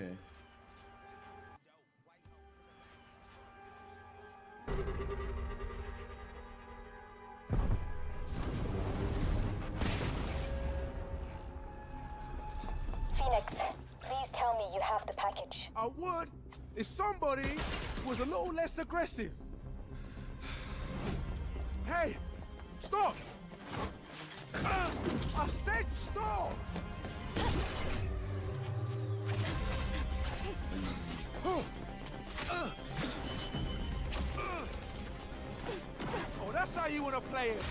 Okey. Phoenix, please tell me you have the package. I would if somebody was a little less aggressive. Hey, stop! Ah, I said stop! That's how you want to play it.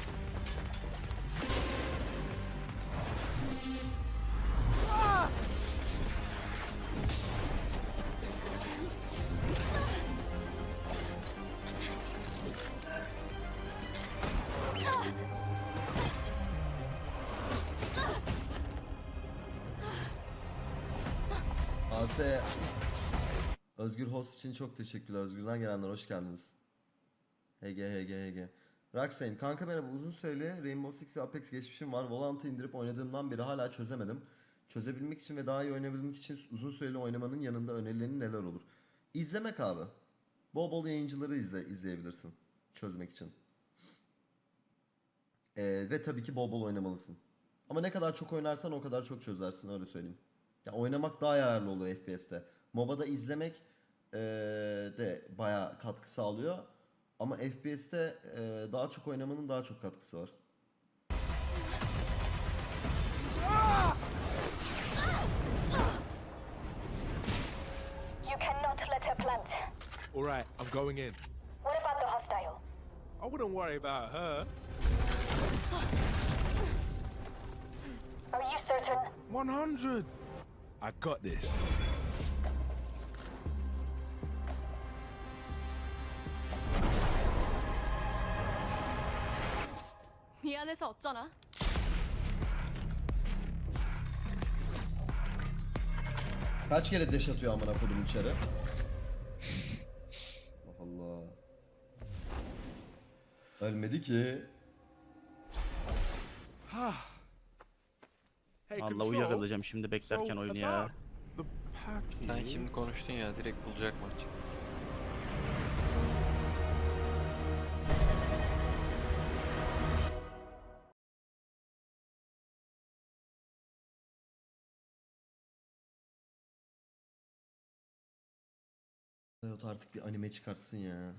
Özgür Host için çok teşekkürler. Özgür'den gelenler hoş geldiniz. HG HG HG. Roxane kanka merhaba uzun süreli Rainbow Six ve Apex geçmişim var. Valorant'ı indirip oynadığımdan beri hala çözemedim. Çözebilmek için ve daha iyi oynayabilmek için uzun süreli oynamanın yanında önerilerin neler olur? İzlemek abi. Bol bol yayıncıları izle, izleyebilirsin. Çözmek için. Ee, ve tabii ki bol bol oynamalısın. Ama ne kadar çok oynarsan o kadar çok çözersin öyle söyleyeyim. Ya oynamak daha yararlı olur FPS'te. MOBA'da izlemek eee, de baya katkı sağlıyor. Ama FPS'te eee, daha çok oynamanın daha çok katkısı var. You cannot let her plant. All right, I'm going in. What about the hostile? I wouldn't worry about her. Are you certain? 100. I got this. 미안해서 어쩌나? Kaç kere deş atıyor amına kodum içeri? Allah Allah. Ölmedi ki. Hey, Allah control. uyuyakalacağım şimdi beklerken So, oyunu ya. about The package. Sen şimdi konuştun ya direkt bulacak maç. Evet artık bir anime çıkartsın ya.